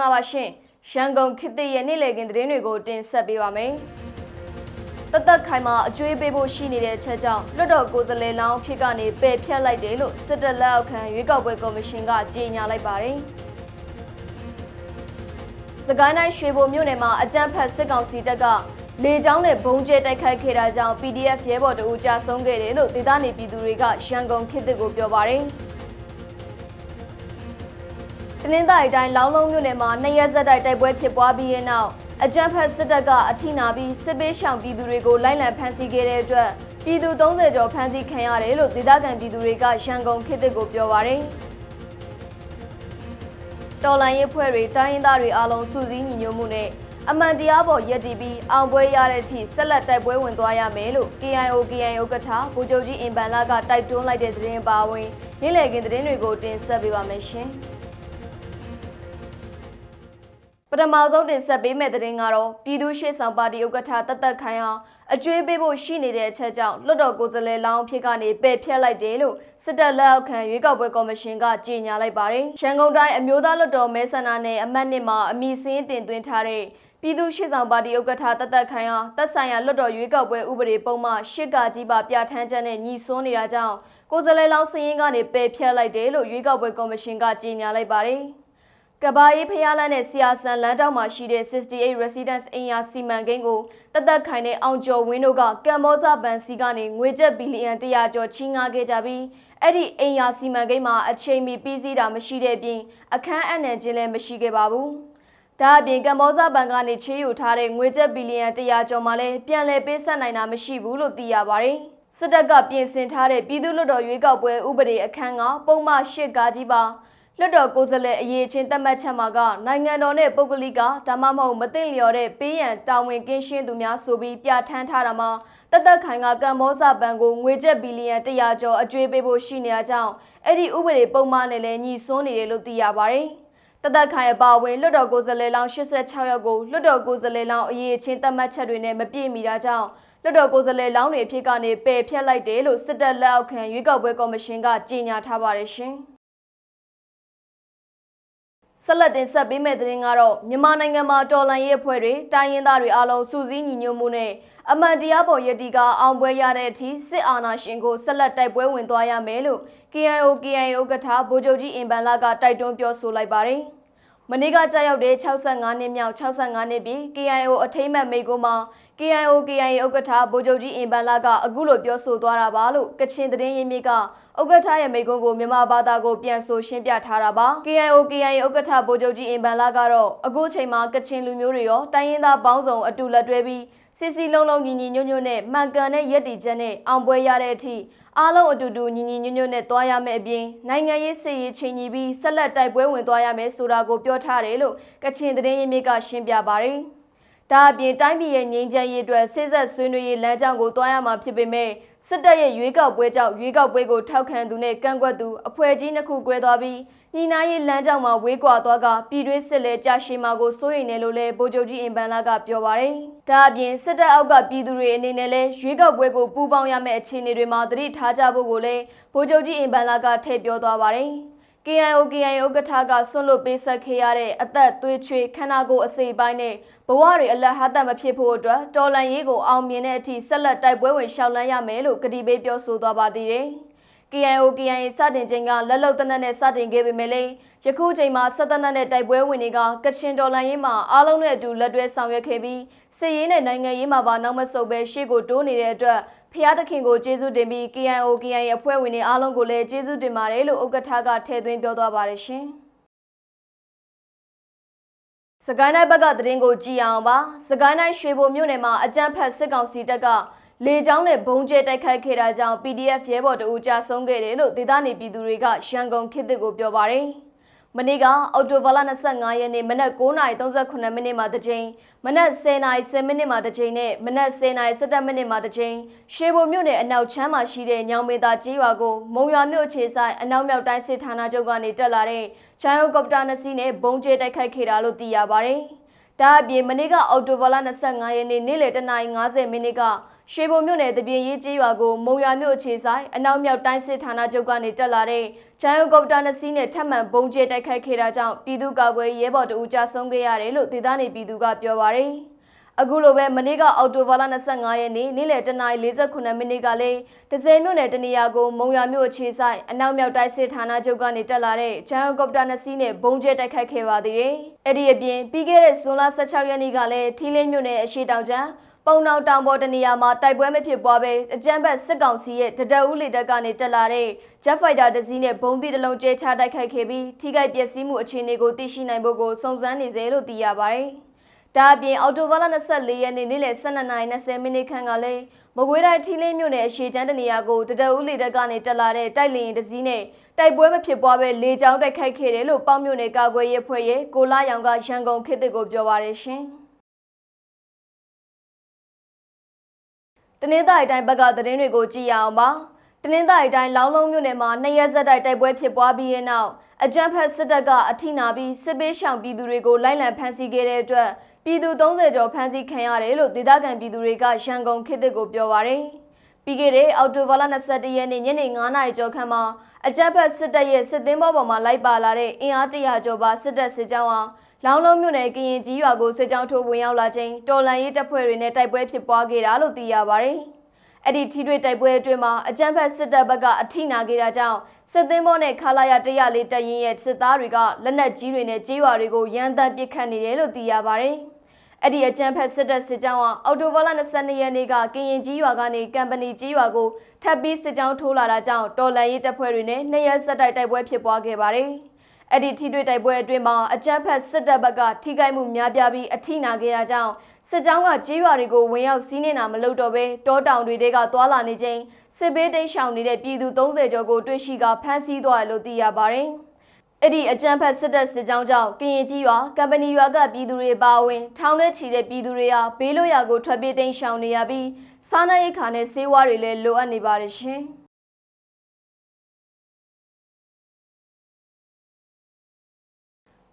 ္ဂလာပါရှင်ရန်ကုန်ခေတ်သစ်ရဲ့နေ့လည်ခင်းသတင်းတွေကိုတင်ဆက်ပေးပါမယ်တသက်ခိုင်မှာအကျွေးပေးဖို့ရှိနေတဲ့ချက်ကြောင့်လွတ်တော်ကိုယ်စားလှယ်လောင်းအဖြစ်ကနေပယ်ဖျက်လိုက်တယ်လို့စစ်တပ်လက်အောက်ခံရွေးကောက်ပွဲကော်မရှင်ကကြေညာလိုက်ပါတယ်စကိုင်းတိုင်းရွှေဘိုမြို့နယ်မှာအကြမ်းဖက်စစ်ကောင်စီတပ်ကလေကြောင်းနဲ့ဘုံကျဲတိုက်ခိုက်ခဲ့တာကြောင့် PDF ရဲဘော်တအူကြာဆုံးခဲ့တယ်လို့ဒေသနေပြည်သူတွေကရန်ကုန်ခေတ်သစ်ကိုပြောပါတယ်။တ နင်္သာရီတိုင်းလောင်းလုံးမြို့နယ်မှာနှစ်ရက်ဆက်တိုက်တိုက်ပွဲဖြစ်ပွားပြီးတဲ့နောက်အကြမ်းဖက်စစ်တပ်ကအထိနာပြီးစစ်ပေးရှောင်ပြည်သူတွေကိုလိုက်လံဖမ်းဆီးခဲ့တဲ့အတွက်ပြည်သူ30ကျော်ဖမ်းဆီးခံရတယ်လို့ဒေသခံပြည်သူတွေကရန်ကုန်ခေတ်သစ်ကိုပြောပါတယ်။တော်လိုင်းရေးဖွဲ့တွေတိုင်းရင်းသားတွေအားလုံးစုစည်းညီညွတ်မှုနဲ့အမှန်တရားပေါ်ရည်တည်ပြီးအောင်ပွဲရတဲ့အထိဆက်လက်တိုက်ပွဲဝင်သွားရမယ်လို့ KIO KIO ကထာဗိုလ်ချုပ်ကြီးအင်ပန်လာကတိုက်တွန်းလိုက်တဲ့သတင်းပါဝင်နေ့လည်ခင်းသတင်းတွေကိုတင်ဆက်ပေးပါမယ်ရှင်။ ပထမဆုံးတင်ဆက်ပေးမယ့်သတင်းကတော့ပြည်သူ့ရှေ့ဆောင်ပါတီဥက္ကဋ္ဌတသက်ခိုင်အောင်အကျွေးပေးဖို့ရှိနေတဲ့အချက်ကြောင့်လွတ်တော်ကိုယ်စားလှယ်လောင်းဖြစ်ကနေပယ်ဖျက်လိုက်တယ်လို့စစ်တပ်လက်အောက်ခံရွေးကောက်ပွဲကော်မရှင်ကကြေညာလိုက်ပါတယ်။ရန်ကုန်တိုင်းအမျိုးသားလွတ်တော်မဲဆန္ဒနယ်အမတ်နှစ်မှာအမည်စင်းတင်သွင်းထားတဲ့ပြည်သူ့ရှေ့ဆောင်ပါတီဥက္ကဋ္ဌတသက်ခိုင်အောင်တပ်ဆိုင်ရာလွတ်တော်ရွေးကောက်ပွဲဥပဒေပုံမှန်ရှစ်ကကြီးပါပြဋ္ဌာန်းချက်နဲ့ညီစွန်းနေတာကြောင့်ကိုယ်စားလှယ်လောင်းစည်ရင်းကနေပယ်ဖျက်လိုက်တယ်လို့ရွေးကောက်ပွဲကော်မရှင်ကကြေညာလိုက်ပါတယ်။ ကဘာရေးဖျားလန်းနဲ့ဆီယာဆန်လမ်းတောက်မှာရှိတဲ့68 residence အင်ယာစီမံကိန်းကိုတသက်ခိုင်တဲ့အောင်ကျော်ဝင်းတို့ကကမ္ဘောဇဘန်စီကနေငွေကျပ်ဘီလီယံ100ကျော်ချီးငှားခဲ့ကြပြီးအဲ့ဒီအင်ယာစီမံကိန်းမှာအချိန်မီပြီးစီးတာမရှိတဲ့အပြင်အခန်းအနှံခြင်းလည်းမရှိခဲ့ပါဘူး။ဒါအပြင်ကမ္ဘောဇဘန်ကနေချေးယူထားတဲ့ငွေကျပ်ဘီလီယံ100ကျော်မှလည်းပြန်လည်ပေးဆက်နိုင်တာမရှိဘူးလို့သိရပါတယ်။စစ်တပ်ကပြင်ဆင်ထားတဲ့ပြည်သူ့လွှတ်တော်ရွေးကောက်ပွဲဥပဒေအခန်းကပုံမှန်၈ကားကြီးပါ လွှတ်တော်ကိုယ်စားလှယ်အရေးချင်းသတ်မှတ်ချက်မှာကနိုင်ငံတော်နဲ့ပုဂ္ဂလိကဒါမှမဟုတ်မသိလျော်တဲ့ပေးရန်တာဝန်ကင်းရှင်းသူများဆိုပြီးပြဋ္ဌာန်းထားတာမှာတသက်ခိုင်ကကမ္ဘောဇဘဏ်ကိုငွေကျပ်ဘီလီယံ100ကျော်အကျွေးပေးဖို့ရှိနေတာကြောင့်အဲ့ဒီဥပဒေပုံမှန်နဲ့လည်းညီစွန်းနေတယ်လို့သိရပါတယ်။တသက်ခိုင်အပါအဝင်လွတ်တော်ကိုယ်စားလှယ်လောင်း86ယောက်ကိုလွတ်တော်ကိုယ်စားလှယ်လောင်းအရေးချင်းသတ်မှတ်ချက်တွေနဲ့မပြည့်မီတာကြောင့်လွတ်တော်ကိုယ်စားလှယ်လောင်းတွေအဖြစ်ကနေပယ်ဖျက်လိုက်တယ်လို့စစ်တပ်လက်အောက်ခံရွေးကောက်ပွဲကော်မရှင်ကကြေညာထားပါတယ်ရှင်။ ဆက်လက်တင်ဆက်ပေးမယ့်သတင်းကတော့မြန်မာနိုင်ငံမှာတော်လှန်ရေးအဖွဲ့တွေတိုင်းရင်းသားတွေအားလုံးစုစည်းညီညွတ်မှုနဲ့အမှန်တရားပေါ်ယက်တီကအောင်ပွဲရတဲ့အထိစစ်အာဏာရှင်ကိုဆက်လက်တိုက်ပွဲဝင်သွားရမယ်လို့ KIO KIO ကထာဗိုလ်ချုပ်ကြီးအင်ပန်လာကတိုက်တွန်းပြောဆိုလိုက်ပါတယ်။ မနေ့ကကြာရောက်တဲ့65နှစ်မြောက်65နှစ်ပြည့် KIO အထိမ်းအမှတ်မိန့်ခွန်းမှာ KIO KIA ဥက္ကဋ္ဌဗိုလ်ချုပ်ကြီးအင်ပန်လာကအခုလိုပြောဆိုသွားတာပါလို့ကချင်သတင်းရင်းမြစ်ကဥက္ကဋ္ဌရဲ့မိန့်ခွန်းကိုမြန်မာဘာသာကိုပြန်ဆိုရှင်းပြထားတာပါ KIO KIA ဥက္ကဋ္ဌဗိုလ်ချုပ်ကြီးအင်ပန်လာကတော့အခုချိန်မှာကချင်လူမျိုးတွေရောတိုင်းရင်းသားပေါင်းစုံအတူလက်တွဲပြီး စီစီလုံးလုံးညီညီညွတ်ညွတ်နဲ့မှန်ကန်တဲ့ရည်တည်ချက်နဲ့အောင်ပွဲရတဲ့အထိအားလုံးအတူတူညီညီညွတ်ညွတ်နဲ့သွားရမယ်အပြင်နိုင်ငံရေးစစ်ရေးချိန်ညီပြီးဆက်လက်တိုက်ပွဲဝင်သွားရမယ်ဆိုတာကိုပြောထားတယ်လို့ကချင်သတင်းရင်းမြစ်ကရှင်းပြပါတယ်။ဒါအပြင်တိုင်းပြည်ရဲ့ငြိမ်းချမ်းရေးအတွက်စိစက်ဆွေးနွေးရေးလမ်းကြောင်းကိုတွားရမှာဖြစ်ပေမဲ့စစ်တပ်ရဲ့ရွေးကောက်ပွဲကြောင့်ရွေးကောက်ပွဲကိုထောက်ခံသူနဲ့ကန့်ကွက်သူအဖွဲ့ကြီးနှစ်ခု꿰သွားပြီး ညီနာရေးလမ်းကြောင်းမှာဝေးကွာသွားကပြည်တွင်းစစ်လဲကြာရှည်မှာကိုစိုးရိမ်နေလို့လဲဗိုလ်ချုပ်ကြီးအင်ပန်လာကပြောပါရယ်။ဒါအပြင်စစ်တပ်အောက်ကပြည်သူတွေအနေနဲ့လဲရွေးကောက်ပွဲကိုပူးပေါင်းရမယ့်အခြေအနေတွေမှာသတိထားကြဖို့ကိုလဲဗိုလ်ချုပ်ကြီးအင်ပန်လာကထည့်ပြောသွားပါရယ်။ KIO KIO ဥက္ကဋ္ဌကဆွန့်လွတ်ပေးဆက်ခဲ့ရတဲ့အသက်သွေးချွေးခန္ဓာကိုယ်အစိပ်ပိုင်းနဲ့ဘဝတွေအလတ်ဟာသက်မဖြစ်ဖို့အတွက်တော်လန်ရေးကိုအောင်မြင်တဲ့အထိဆက်လက်တိုက်ပွဲဝင်ရှောက်လန်းရမယ်လို့ကတိပေးပြောဆိုသွားပါသေးတယ်။ KIO KIA စတင်ချိန်ကလက်လုံတနက်နဲ့စတင်ခဲ့ပေမဲ့လည်းယခုချိန်မှာဆက်တနက်နဲ့တိုက်ပွဲဝင်တွေကကချင်တော်လန်ရေးမှာအားလုံးနဲ့အတူလက်တွဲဆောင်ရွက်ခဲ့ပြီးစစ်ရေးနဲ့နိုင်ငံရေးမှာပါနောက်မဆုတ်ပဲရှေ့ကိုတိုးနေတဲ့အတွက်ဖျားသခင်ကိုကျေးဇူးတင်ပြီး KIO KIA အဖွဲ့ဝင်တွေအားလုံးကိုလည်းကျေးဇူးတင်ပါတယ်လို့ဥက္ကဋ္ဌကထည့်သွင်းပြောသွားပါတယ်ရှင်။စကိုင်းတိုင်းဘက်ကသတင်းကိုကြည့်အောင်ပါ။စကိုင်းတိုင်းရွှေဘိုမြို့နယ်မှာအကြမ်းဖက်စစ်ကောင်စီတပ်က လေကြောင်းနဲ့ဘုံကျဲတိုက်ခိုက်ခဲ့တာကြောင့် PDF ရဲဘော်တအူကြာဆုံးခဲ့တယ်လို့ဒေသနေပြည်သူတွေကရန်ကုန်ခေတ်သစ်ကိုပြောပါတယ်။မနေ့ကအော်တိုဘာလ25ရက်နေ့မနက်9:38မိနစ်မှာတစ်ကြိမ်မနက်10:10မိနစ်မှာတစ်ကြိမ်နဲ့မနက်10:17မိနစ်မှာတစ်ကြိမ်ရှေဘုံမြို့နယ်အနောက်ချမ်းမှာရှိတဲ့ညောင်မေသာကြီးရွာကိုမုံရွာမြို့ခြေဆိုင်အနောက်မြောက်တိုင်းစစ်ဌာနချုပ်ကနေတက်လာတဲ့ချန်ရိုကော်ပတာနှစ်စီးနဲ့ဘုံကျဲတိုက်ခိုက်ခဲ့တာလို့သိရပါတယ်။ဒါအပြင်မနေ့ကအော်တိုဘာလ25ရက်နေ့နေ့လယ်10:50မိနစ်က ရွှေဘုံမြို့နယ်တပြင်းရေးကြီးရွာကိုမုံရွာမြို့အခြေဆိုင်အနောက်မြောက်တိုင်းစစ်ဌာနချုပ်ကနေတက်လာတဲ့ဂျန်ယိုကော်ပတာနှစ်စီးနဲ့ထပ်မံဘုံကျဲတိုက်ခိုက်ခဲ့တာကြောင့်ပြည်သူ့ကာကွယ်ရေးဘော်တအူကြဆုံးခဲ့ရတယ်လို့ဒေသနေပြည်သူကပြောပါရယ်အခုလိုပဲမနေ့ကအော်တိုဘာလ25ရက်နေ့နေ့လယ်တနာရီ48မိနစ်ကလည်းဒဇယ်မြို့နယ်တနေရာကိုမုံရွာမြို့အခြေဆိုင်အနောက်မြောက်တိုင်းစစ်ဌာနချုပ်ကနေတက်လာတဲ့ဂျန်ယိုကော်ပတာနှစ်စီးနဲ့ဘုံကျဲတိုက်ခိုက်ခဲ့ပါသေးတယ်။အဲ့ဒီအပြင်ပြီးခဲ့တဲ့ဇွန်လ16ရက်နေ့ကလည်းထီလင်းမြို့နယ်အရှိတောင်ကျန်း ပုံနောင်တောင်ပေါ်တနေရာမှာတိုက်ပွဲမဖြစ်ပွားပဲအကြမ်းဖက်စစ်ကောင်စီရဲ့တဒအူးလေတပ်ကနေတက်လာတဲ့ Jet Fighter တစ်စီးနဲ့ဘုံသီးတစ်လုံးကျဲချတိုက်ခိုက်ခဲ့ပြီးထိခိုက်ပျက်စီးမှုအခြေအနေကိုသိရှိနိုင်ဖို့ကိုစုံစမ်းနေစေလို့သိရပါတယ်။ဒါအပြင်အော်တိုဘာလ24ရက်နေ့နေ့လယ်12:20မိနစ်ခန့်ကလည်းမကွေးတိုင်းထီလင်းမြို့နယ်အရှိချမ်းတနေရာကိုတဒအူးလေတပ်ကနေတက်လာတဲ့တိုက်လေရင်တစ်စီးနဲ့တိုက်ပွဲမဖြစ်ပွားပဲလေကြောင်းတိုက်ခိုက်ခဲ့တယ်လို့ပေါင်းမြို့နယ်ကာကွယ်ရေးအဖွဲ့ရဲ့ကိုလာရောင်ကရန်ကုန်ခေတ်ကိုပြောပါရရှင်။ တနင်္သာရီတိုင်းဘက်ကသတင်းတွေကိုကြည့်ရအောင်ပါတနင်္သာရီတိုင်းလောင်းလုံးမြို့နယ်မှာနှစ်ရက်ဆက်တိုက်တိုက်ပွဲဖြစ်ပွားပြီးတဲ့နောက်အကြမ်းဖက်စစ်တပ်ကအထိနာပြီးစစ်ပေးရှောင်ပြည်သူတွေကိုလိုက်လံဖမ်းဆီးခဲ့တဲ့အတွက်ပြည်သူ30ကျော်ဖမ်းဆီးခံရတယ်လို့ဒေသခံပြည်သူတွေကရန်ကုန်ခေတ်ကိုပြောပါရယ်ပြီးခဲ့တဲ့အောက်တိုဘာလ22ရက်နေ့ညနေ9:00နာရီကျော်ခန့်မှာအကြမ်းဖက်စစ်တပ်ရဲ့စစ်သင်းဘောပေါ်မှာလိုက်ပါလာတဲ့အင်အားတရာကျော်ပါစစ်တပ်စစ်ကြောင်းဟာ လောင်းလုံးမြို့နယ်ကရင်ကြီးရွာကိုစစ်ကြောင်းထိုးဝင်ရောက်လာချိန်တော်လန်ရေးတပ်ဖွဲ့တွေနဲ့တိုက်ပွဲဖြစ်ပွားခဲ့တာလို့သိရပါဗျ။အဲ့ဒီထိတွေ့တိုက်ပွဲအတွင်းမှာအကြမ်းဖက်စစ်တပ်ဘက်ကအထိနာခဲ့တာကြောင့်စစ်သင်းဘောနဲ့ခလာရ104တပ်ရင်းရဲ့စစ်သားတွေကလက်နက်ကြီးတွေနဲ့ကြေးရွာတွေကိုရန်တမ်းပစ်ခတ်နေတယ်လို့သိရပါဗျ။အဲ့ဒီအကြမ်းဖက်စစ်တပ်စစ်ကြောင်းဟာအော်တိုဘာလ22ရက်နေ့ကကရင်ကြီးရွာကနေကမ်ပဏီကြီးရွာကိုထပ်ပြီးစစ်ကြောင်းထိုးလာတာကြောင့်တော်လန်ရေးတပ်ဖွဲ့တွေနဲ့နှစ်ရက်ဆက်တိုက်တိုက်ပွဲဖြစ်ပွားခဲ့ပါတယ်။ အဲ့ဒီထိတွေ့တိုက်ပွဲအတွင်းမှာအကြမ်းဖက်စစ်တပ်ဘက်ကထိခိုက်မှုများပြားပြီးအထိနာခဲ့တာကြောင့်စစ်ကြောင်းကကြေးရွာတွေကိုဝင်ရောက်စီးနေတာမလုပ်တော့ဘဲတောတောင်တွေကသွာလာနေချိန်စစ်ဘေးသိမ်းရှောင်နေတဲ့ပြည်သူ30ကျော်ကိုတွေ့ရှိကဖမ်းဆီးသွားတယ်လို့သိရပါတယ်။အဲ့ဒီအကြမ်းဖက်စစ်တပ်စစ်ကြောင်းကြောင့်ကရင်ကြီးရွာကမ်ပဏီရွာကပြည်သူတွေပါဝင်ထောင်ထဲချီတဲ့ပြည်သူတွေဟာဘေးလွတ်ရာကိုထွက်ပြေးတိမ်းရှောင်နေရပြီးစားနပ်ရိက္ခာနဲ့ဆေးဝါးတွေလည်းလိုအပ်နေပါတယ်ရှင်။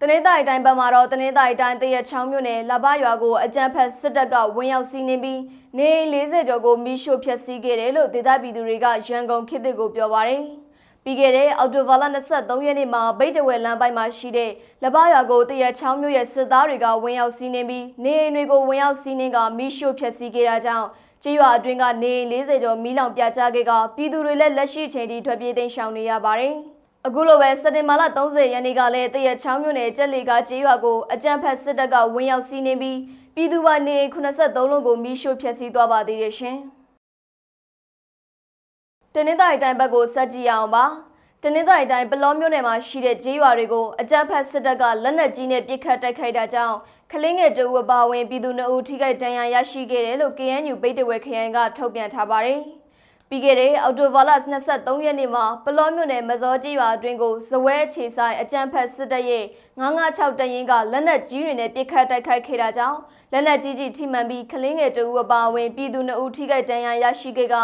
တနင်္သာရီတိုင်းဘက်မှာတော့တနင်္သာရီတိုင်းတရချောင်းမြို့နယ်လဘရွာကိုအကြမ်းဖက်စစ်တပ်ကဝင်ရောက်စီးနင်းပြီးနေ40ကျော်ကိုမိရှို့ဖျက်ဆီးခဲ့တယ်လို့ဒေသပြည်သူတွေကရန်ကုန်ခေတ်ကိုပြောပါရယ်ပြီးခဲ့တဲ့အောက်တိုဘာလ23ရက်နေ့မှာဗိတ်တဝဲလမ်းပိုင်းမှာရှိတဲ့လဘရွာကိုတရချောင်းမြို့ရဲ့စစ်သားတွေကဝင်ရောက်စီးနင်းပြီးနေအိမ်တွေကိုဝင်ရောက်စီးနင်းကမိရှို့ဖျက်ဆီးခဲ့တာကြောင့်ကြေးရွာအတွင်းကနေ40ကျော်မိလောင်ပြကြခဲ့ကပြည်သူတွေလည်းလက်ရှိချိန်ထိထွက်ပြေးတိမ်းရှောင်နေရပါတယ်။ အခုလိုပဲစက်တင်ဘာလ30ရက်နေ့ကလည်းတရချောင်းမြို့နယ်ကျက်လီကကျေးရွာကိုအကြမ်းဖက်စစ်တပ်ကဝင်ရောက်စီးနင်းပြီးပြည်သူပိုင်နေ83လုံးကိုမိရှို့ဖျက်ဆီးသွားပါသေးတယ်ရှင်။တနင်္သာရီတိုင်းဘက်ကိုဆက်ကြည့်အောင်ပါ။တနင်္သာရီတိုင်းပလောမြို့နယ်မှာရှိတဲ့ကျေးရွာတွေကိုအကြမ်းဖက်စစ်တပ်ကလက်နက်ကြီးနဲ့ပစ်ခတ်တိုက်ခိုက်တာကြောင့်ကလင်းငယ်တူဝပါဝင်ပြည်သူနှုတ်ထိခိုက်ဒဏ်ရာရရှိခဲ့တယ်လို့ KNU ပိတ်တဝဲခရိုင်ကထုတ်ပြန်ထားပါတယ်။ ပြီးခဲ့တဲ့အော်တိုဗာလ23ရက်နေ့မှာပလောမြို့နယ်မစောကြီးရွာအတွင်းကိုဇဝဲခြေဆိုင်အကြမ်းဖက်စစ်တပ်ရဲ့996တရင်ကလက်နက်ကြီးတွေနဲ့ပစ်ခတ်တိုက်ခိုက်ခဲ့တာကြောင့်လက်နက်ကြီးကြီးထိမှန်ပြီးကလင်းငယ်တအူအပါအဝင်ပြည်သူ2ဦးထိခိုက်ဒဏ်ရာရရှိခဲ့က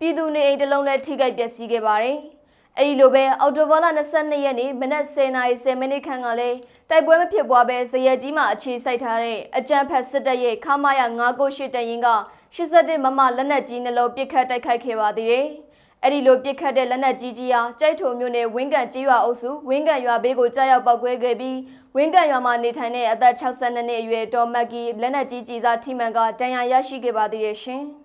ပြည်သူနေအိမ်တစ်လုံးလည်းထိခိုက်ပျက်စီးခဲ့ပါတယ်။ အဲဒီလိုပဲအော်တိုဘာလ22ရက်နေ့မနက်10:10မိနစ်ခန့်ကလည်းတိုက်ပွဲမဖြစ်ပွားပဲဇရက်ကြီးမှာအခြေစိုက်ထားတဲ့အကြမ်းဖက်စစ်တပ်ရဲ့ခမာယာ998တရင်က81မမလက်နက်ကြီးနှလုံးပစ်ခတ်တိုက်ခိုက်ခဲ့ပါသေးတယ်။အဲ့ဒီလိုပစ်ခတ်တဲ့လက်နက်ကြီးကြီးဟာကြိုက်ထုံမြို့နယ်ဝင်းကန်ကြီးရွာအုပ်စုဝင်းကန်ရွာဘေးကိုကြားရောက်ပောက်ကွဲခဲ့ပြီးဝင်းကန်ရွာမှာနေထိုင်တဲ့အသက်62နှစ်အရွယ်ဒေါ်မက်ကီလက်နက်ကြီးကြီးစားထိမှန်ကဒဏ်ရာရရှိခဲ့ပါသေးတယ်ရှင်။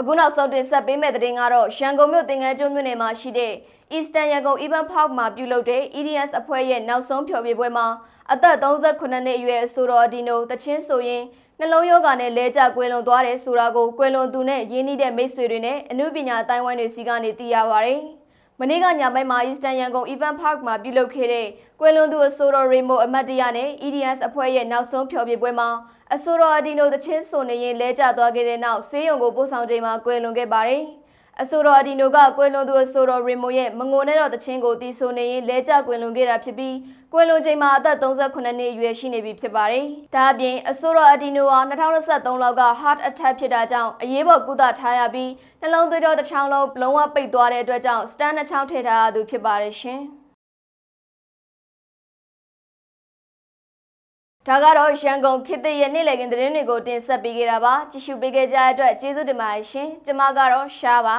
အခုနောက်ဆုံးတင်ဆက်ပေးမယ့်သတင်းကတော့ရန်ကုန်မြို့တင်ငန်းကျွန်းမြို့နယ်မှာရှိတဲ့ Eastern ရန်ကုန် Event Park မှာပြုလုပ်တဲ့ EDS အဖွဲ့ရဲ့နောက်ဆုံးဖျော်ဖြေပွဲမှာအသက်38နှစ်အရွယ်အဆိုတော်အဒီနိုတချင်းဆိုရင်နှလုံးယောဂါနဲ့လဲကျကွယ်လွန်သွားတယ်ဆိုတာကိုကွယ်လွန်သူနဲ့ရင်းနှီးတဲ့မိတ်ဆွေတွေနဲ့အမှုပညာအတိုင်းဝိုင်းတွေစီကနေသိရပါဗျ။မနေ့ကညပိုင်းမှာ Eastern ရန်ကုန် Event Park မှာပြုလုပ်ခဲ့တဲ့ကွယ်လွန်သူအဆိုတော် Rainbow အမတ်တရနဲ့ EDS အဖွဲ့ရဲ့နောက်ဆုံးဖျော်ဖြေပွဲမှာ အဆိုတော်အဒီနိုတချင်းဆိုနေရင်လဲကျသွားခဲ့တဲ့နောက်ဆေးရုံကိုပို့ဆောင်ချိန်မှာကွယ်လွန်ခဲ့ပါတယ်။အဆိုတော်အဒီနိုကကွယ်လွန်သူအဆိုတော်ရီမိုရဲ့မငိုနဲ့တော့တချင်းကိုတီးဆိုနေရင်လဲကျကွယ်လွန်ခဲ့တာဖြစ်ပြီးကွယ်လွန်ချိန်မှာအသက်38နှစ်အရွယ်ရှိနေပြီဖြစ်ပါတယ်။ဒါအပြင်အဆိုတော်အဒီနိုဟာ2023လောက်က heart attack ဖြစ်တာကြောင့်အရေးပေါ်ကုသထားရပြီးနှလုံးသွေးကြောတစ်ချောင်းလုံးလုံးဝပိတ်သွားတဲ့အတွက်ကြောင့်စတန်နှချောင်းထည့်ထားရသူဖြစ်ပါတယ်ရှင်။ ဒါကတော့ရန်ကုန်ခေတ်သစ်ရဲ့နေ့လည်ခင်းသတင်းတွေကိုတင်ဆက်ပေးခဲ့တာပါကြည့်ရှုပေးခဲ့ကြတဲ့အတွက်ကျေးဇူးတင်ပါတယ်ရှင်ကျမကတော့ရှားပါ